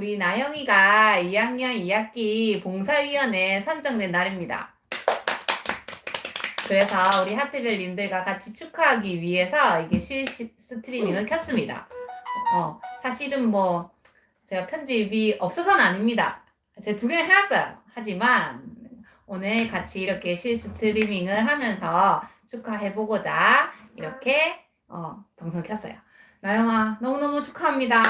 우리 나영이가 2학년 2학기 봉사위원회 선정된 날입니다. 그래서 우리 하트별님들과 같이 축하하기 위해서 이게 실시 스트리밍을 켰습니다. 어, 사실은 뭐 제가 편집이 없어서는 아닙니다. 제가 두 개를 해놨어요. 하지만 오늘 같이 이렇게 실 스트리밍을 하면서 축하해보고자 이렇게 어, 방송 켰어요. 나영아 너무너무 축하합니다.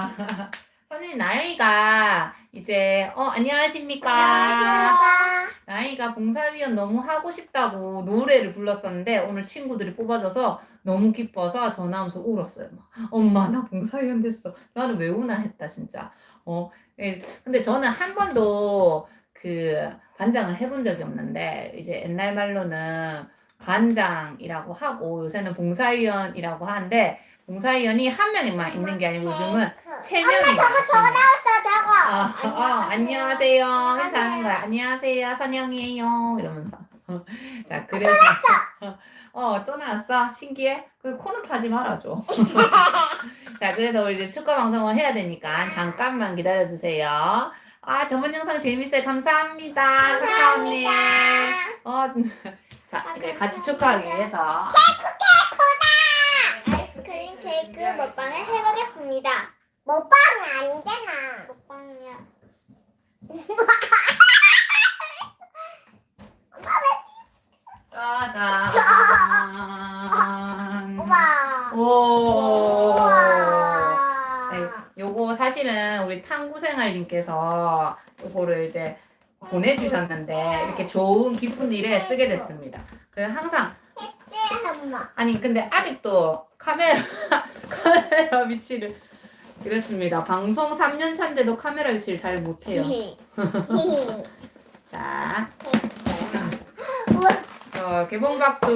아, 선생님 나영이가 이제 어 안녕하십니까. 나영이가 봉사위원 너무 하고 싶다고 노래를 불렀었는데 오늘 친구들이 뽑아줘서 너무 기뻐서 전화하면서 울었어요. 막, 엄마 나 봉사위원 됐어. 나는 왜 우나 했다 진짜. 어 예, 근데 저는 한 번도 그 반장을 해본 적이 없는데 이제 옛날 말로는 반장이라고 하고 요새는 봉사위원이라고 하는데 봉사위원이 한 명만 있는 게 아니고 요즘은 세 명이 저거 저거 있습니다. 나왔어 저거. 아, 어, 안녕하세요. 인사하는 거야. 안녕하세요. 선영이에요. 이러면서. 자, 그래서. 어, 또 나왔어? 신기해? 그 코는 파지 말아줘. 자, 그래서 우리 이제 축하 방송을 해야 되니까 잠깐만 기다려주세요. 아, 저번 영상 재밌어요. 감사합니다. 감사합니다. 어, 자, 이제 같이 축하하기 위해서. 케이크 먹방을 해보겠습니다. 먹방은 아니잖아. 먹방이야. 짜잔. 우와. 오. 우와. 네, 요거 사실은 우리 탐구생활님께서 요거를 이제 보내주셨는데 이렇게 좋은 기쁜 일에 쓰게 됐습니다. 그 항상. 아니 근데 아직도 카메라 카메라 위치를 그랬습니다. 방송 3년 차인데도 카메라 위치를 잘 못해요. 자, 우와, 저 개봉박두.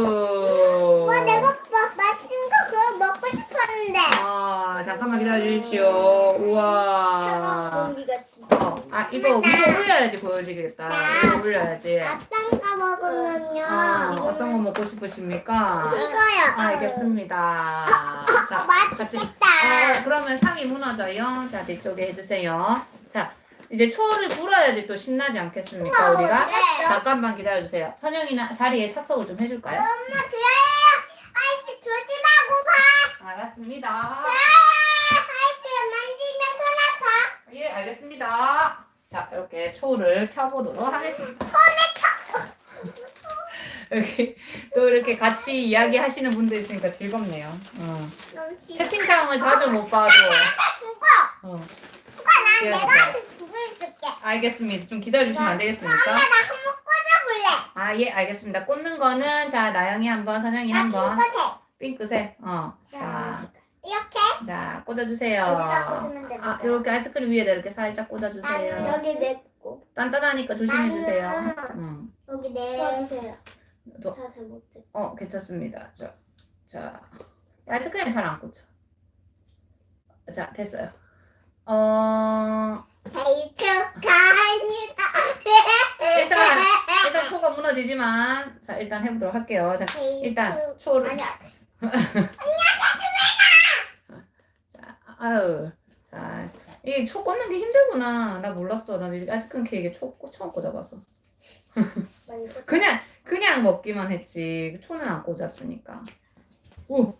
우와, 내가 막 맛있는 거 그거 먹고 싶었는데. 아 잠깐만 기다려 주십시오. 차가운 우와. 진짜. 어, 아 이거 위로 올려야지 보여지겠다. 위로 올려야지. 어떤 거 먹으면요? 아, 어떤 거 먹고 싶으십니까? 이거요. 아, 알겠습니다. 자, 같이. 맛있겠다. 어, 그러면 상이 무너져요. 자, 뒤쪽에 해주세요. 자, 이제 초를 불어야지 또 신나지 않겠습니까, 우리가? 네. 잠깐만 기다려주세요. 선영이나 자리에 착석을 좀 해줄까요? 엄마 드라이야. 아이스 조심하고 봐. 알았습니다. 아이스 만지면 손 아파. 예, 알겠습니다. 자, 이렇게 초를 켜보도록 하겠습니다. 여기 또 이렇게 같이 이야기 하시는 분들 있으니까 즐겁네요. 어. 채팅창을 자주 못 봐도. 죽어. 어. 오빠 난. 내가 한테 두고 있을게. 알겠습니다. 좀 기다려주시면 안 되겠습니까? 엄마 나 한 번 꽂아볼래. 아, 예, 알겠습니다. 꽂는 거는, 자, 나영이 한 번, 선영이 한 번. 핑크색. 핑크색. 어. 자. 자, 꽂아주세요. 여기다 꽂으면 됩니다. 아, 이렇게 아이스크림 위에다 이렇게 살짝 꽂아주세요. 여기 냈고. 단단하니까 조심해주세요. 나는- 음. 여기 내 주세요. 자잘 못 줘. 어, 괜찮습니다. 자, 자. 아이스크림이 잘안 꽂혀. 자, 됐어요. 어, 생일 축하합니다. 일단, 일단 초가 무너지지만, 자, 일단 해보도록 할게요. 자, 생일 일단 축- 초를. 아니야. 자, 아유. 자, 이게 초 꽂는 게 힘들구나. 나 몰랐어. 나 이렇게 아이스크림 케이크에 초 꽂- 처음 꽂아봐서. 그냥, 그냥 먹기만 했지. 초는 안 꽂았으니까. 오!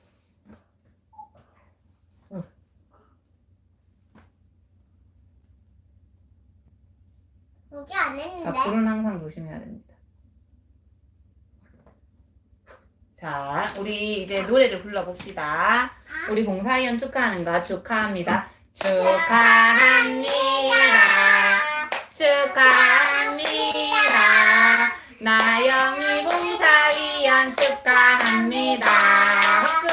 여기 안 자, 했는데. 불은 항상 조심해야 됩니다. 자, 우리 이제 노래를 불러봅시다. 우리 봉사위원 축하하는 거 축하합니다. 축하합니다. 축하합니다. 나영이 봉사위원 축하합니다. 박수.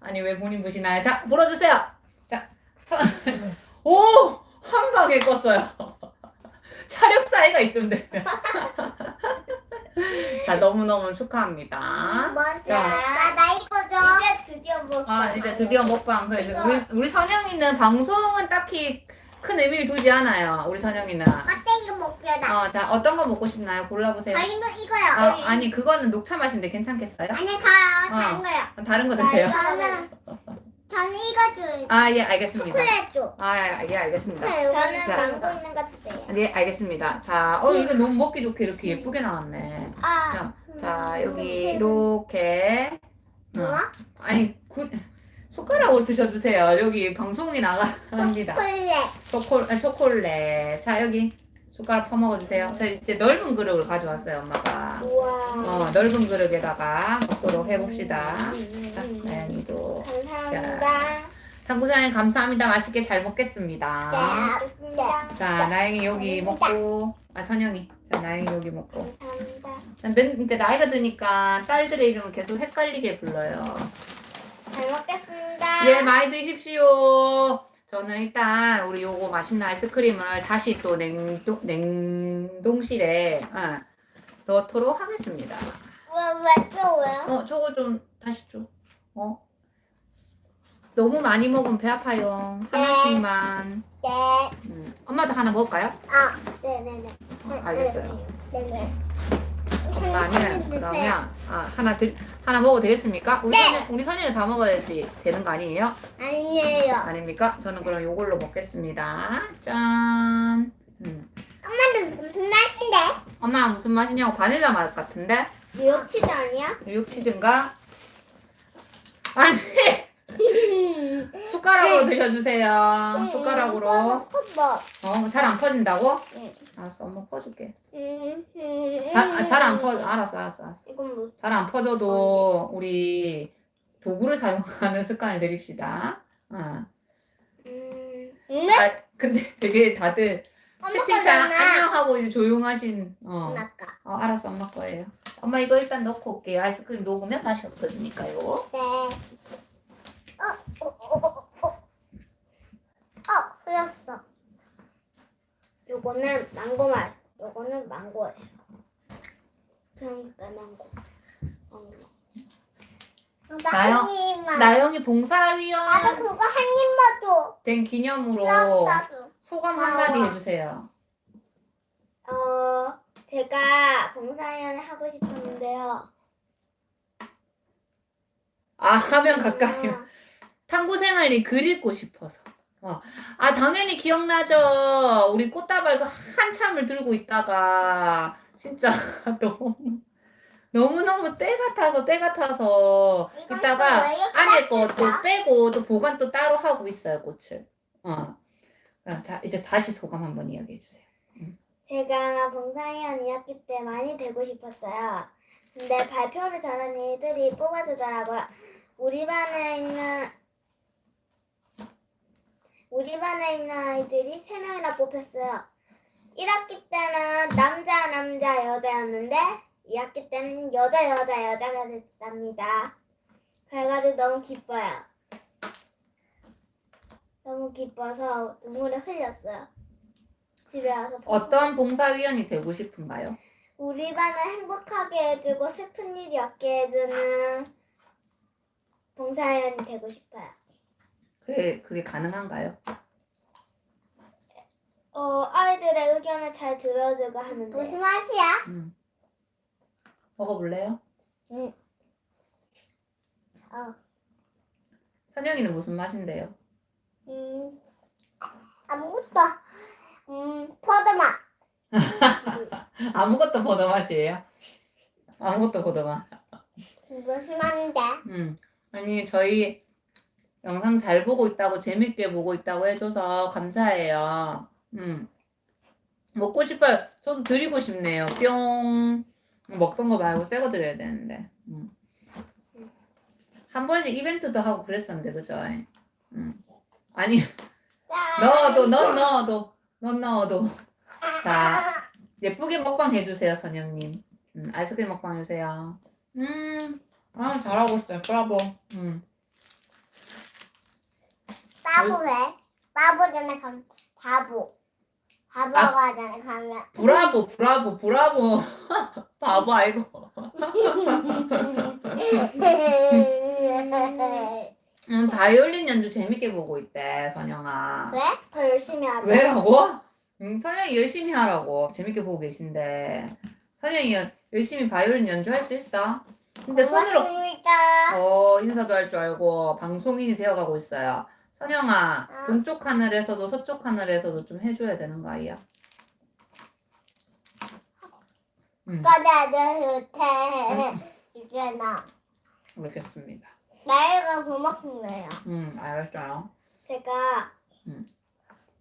아니 왜 본인 보시나요? 자, 불어주세요. 자, 오, 한 방에 껐어요. 차력 사이가 이쯤 되면. 자, 너무너무 축하합니다. 자. 나, 나 이거 줘. 이제 드디어 먹. 아, 이제 드디어 먹방. 그래, 이제 우리, 우리 선영이는 방송은 딱히 큰 의미를 두지 않아요. 우리 선영이는. 껍데기 먹게 나. 어, 자, 어떤 거 먹고 싶나요? 골라보세요. 아 이거 이거요. 어, 아니, 그거는 녹차 맛인데 괜찮겠어요? 아니 다 다른 거요. 다른 거 드세요. 저는 저는 이거 줘요. 아, 예, 알겠습니다. 초콜릿 줘. 아, 예, 알겠습니다. 저는 자. 망고 있는 거 주세요. 네, 알겠습니다. 자, 어, 이거 너무 먹기 좋게 이렇게 예쁘게 나왔네. 아. 자, 자, 여기 이렇게. 어, 뭐야? 아니, 구, 숟가락으로 드셔주세요. 여기 방송이 나갑니다. 초콜릿. 초콜, 아, 초콜릿. 자, 여기 숟가락 퍼먹어 주세요. 저 이제 넓은 그릇을 가져왔어요, 엄마가. 우와. 어, 넓은 그릇에다가 먹도록 해봅시다. 음, 자, 나연이도. 감사합니다. 탕구장님 감사합니다. 맛있게 잘 먹겠습니다. 네. 자, 나영이 여기 먹고, 아, 선영이. 자, 나영이 여기 먹고. 감사합니다. 맨, 근데 나이가 드니까 딸들의 이름을 계속 헷갈리게 불러요. 잘 먹겠습니다. 예, 많이 드십시오. 저는 일단 우리 요거 맛있는 아이스크림을 다시 또 냉동, 냉동실에 어, 넣도록 하겠습니다. 왜왜또 왜요? 어, 저거 좀 다시 줘. 어? 너무 많이 먹으면 배 아파요. 하나씩만. 네. 음, 엄마도 하나 먹을까요? 아, 네네네. 어, 알겠어요. 네네. 엄마는 그러면 아, 하나 드, 하나 먹어도 되겠습니까? 우리 네. 선이 우리 선이는 다 먹어야지 되는 거 아니에요? 아니에요. 아닙니까? 저는 그럼 요걸로 먹겠습니다. 짠. 음. 엄마는 무슨 맛인데? 엄마 무슨 맛이냐고 바닐라 맛 같은데? 뉴욕 치즈 아니야? 뉴욕 치즈인가? 아니 숟가락으로 드셔주세요. 숟가락으로. 뭐? 어잘 안 퍼진다고? 응. 알았어 엄마 퍼줄게. 음, 잘안 퍼. 알았어 알았어 알았어. 이건 뭐? 잘 안 퍼져도 우리 도구를 사용하는 습관을 들입시다. 어. 음. 아 근데 되게 다들 채팅창. 안녕하고 이제 조용하신. 어. 어 알았어 엄마 거예요. 엄마 이거 일단 넣고 올게요. 아이스크림 녹으면 맛이 없어지니까요. 네. 어, 어, 어, 어, 어. 어, 흘렸어. 요거는 망고 맛. 요거는 망고예요. 주황색깔 망고. 망고. 한 입만. 나영이 봉사위원 나도 그거 한 입만 줘. 된 기념으로 나도 나도. 소감. 한마디 해주세요. 어, 제가 봉사위원회 하고 싶었는데요. 아 하면 가까이요. 아, 탐구 생활이 글 읽고 싶어서. 어. 아 당연히 기억나죠. 우리 꽃다발 그 한참을 들고 있다가 진짜 너무 너무 너무 때 같아서 때 같아서 이건 또왜 이렇게 안에 거또 바뀌었어? 빼고 또 보관 또 따로 하고 있어요 꽃을. 어. 어, 자 이제 다시 소감 한번 이야기해 주세요. 제가 봉사위원 2학기 때 많이 되고 싶었어요. 근데 발표를 잘하는 애들이 뽑아주더라고요. 우리 반에 있는 우리 반에 있는 아이들이 3명이나 뽑혔어요. 1학기 때는 남자 남자 여자였는데 2학기 때는 여자 여자 여자가 됐답니다. 그래가지고 너무 기뻐요. 너무 기뻐서 눈물을 흘렸어요. 집에 와서 어떤 봉사위원이 되고 싶은가요? 우리 반을 행복하게 해주고 슬픈 일이 없게 해주는 봉사위원이 되고 싶어요. 그게 그게 가능한가요? 어, 아이들의 의견을 잘 들어주고 돼요. 무슨 맛이야? 음. 먹어볼래요? 응. 어. 선영이는 무슨 맛인데요? 음, 아무것도. 음, 포도맛. 아무것도 보더 맛이에요? 아무것도 보더 맛. 무슨 맛인데? 음. 아니 저희 영상 잘 보고 있다고 재밌게 보고 있다고 해줘서 감사해요. 음. 먹고 싶어요. 저도 드리고 싶네요. 뿅. 먹던 거 말고 새 거 드려야 되는데. 음. 한 번씩 이벤트도 하고 그랬었는데 그죠? 음. 아니 짠. 넣어도 넌 넣어도 넌 넣어도 자 예쁘게 먹방 해주세요 선영님. 음, 아이스크림 먹방 해주세요. 음. 아 잘하고 있어요. 브라보. 음. 바보 왜? 바보 전에 가면 바보. 바보가 전에 가면. 브라보 브라보 브라보 바보 아이고 음, 바이올린 연주 재밌게 보고 있대 선영아 왜? 더 열심히 하자. 왜라고? 음, 선영이 열심히 하라고 재밌게 보고 계신데 선영이 열심히 바이올린 연주할 수 있어? 근데 손으로 고맙습니다. 어, 인사도 할 줄 알고 방송인이 되어가고 있어요. 선영아, 아. 동쪽 하늘에서도 서쪽 하늘에서도 좀 해줘야 되는 거 아이야? 음, 꺼내줘 좋대. 이게 나. 알겠습니다. 나이가 고맙습니다. 음, 알았어요. 제가 음.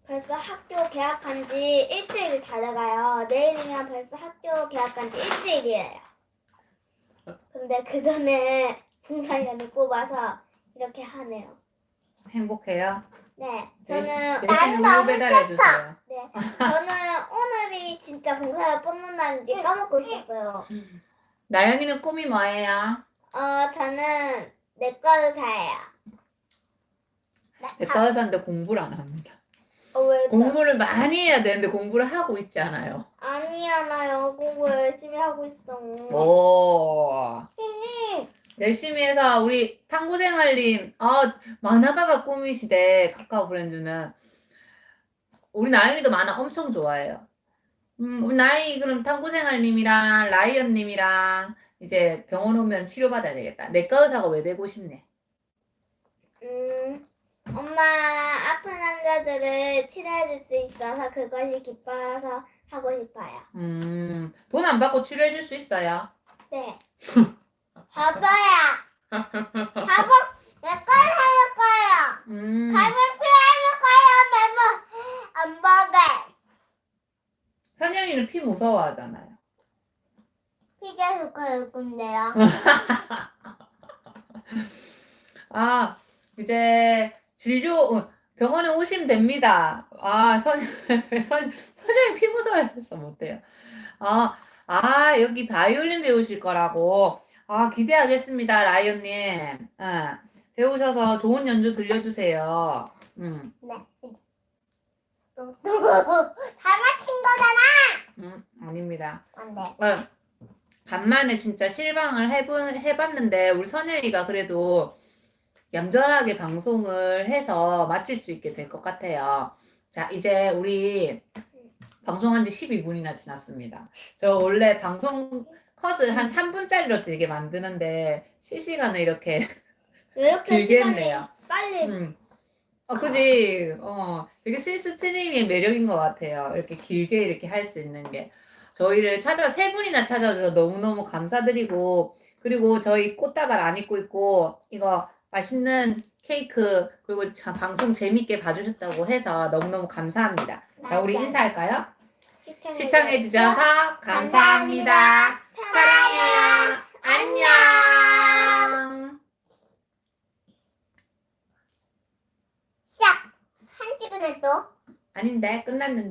벌써 학교 개학한 지 일주일이 다 돼가요. 내일이면 벌써 학교 개학한 지 일주일이에요. 근데 그 전에 봉사위원을 뽑아서 이렇게 하네요. 행복해요. 네, 내신 저는 우유 배달해 주세요. 네, 저는 오늘이 진짜 봉사를 뽑는 날인지 까먹고 있었어요. 나영이는 꿈이 뭐예요? 어, 저는 내과 의사예요. 내과 의사인데 공부를 안 합니다. 어, 왜? 공부를 많이 해야 되는데 공부를 하고 있지 않아요. 아니야, 나 공부 열심히 하고 있어. 오. 열심히 해서 우리 탐구생활님 아 만화가가 꿈이시대 카카오 브랜드는 우리 나영이도 만화 엄청 좋아해요. 음 우리 나영이 그럼 탐구생활님이랑 라이언님이랑 이제 병원 오면 치료받아야 되겠다. 내과 의사가 왜 되고 싶네? 음, 엄마 아픈 남자들을 치료해줄 수 있어서 그것이 기뻐서 하고 싶어요. 음 돈 안 받고 치료해 줄 수 있어요. 네. 바보야. 바보. 내걸 할 거야. 음 갈비뼈 할 거야. 매번 안 먹어. 선영이는 피 무서워하잖아요. 피자 숟갈 건데요. 아, 이제 진료 어, 병원에 오시면 됩니다. 아, 선, 선, 선생님 피부서였어 못해요. 아, 아, 여기 바이올린 배우실 거라고. 아, 기대하겠습니다, 라이언님. 아, 배우셔서 좋은 연주 들려주세요. 음, 네. 다 맞힌 거잖아. 음, 아닙니다. 안 돼. 어, 간만에 진짜 실방을 해본, 해봤는데, 우리 선영이가 그래도 얌전하게 방송을 해서 마칠 수 있게 될 것 같아요. 자, 이제 우리 방송한 지 12분이나 지났습니다. 저 원래 방송 컷을 한 3분짜리로 되게 만드는데, 실시간을 이렇게 왜 이렇게 길게 시간이 했네요. 빨리 음. 어, 그지? 어, 되게 실스트리밍의 매력인 것 같아요. 이렇게 길게 이렇게 할 수 있는 게. 저희를 찾아, 세 분이나 찾아줘서 너무너무 감사드리고, 그리고 저희 꽃다발 안 입고 있고, 이거 맛있는 케이크, 그리고 자, 방송 재밌게 봐주셨다고 해서 너무너무 감사합니다. 자, 우리. 인사할까요? 시청해주셔서 감사합니다. 사랑해요. 안녕. 시작. 한 1분에 또. 아닌데, 끝났는데.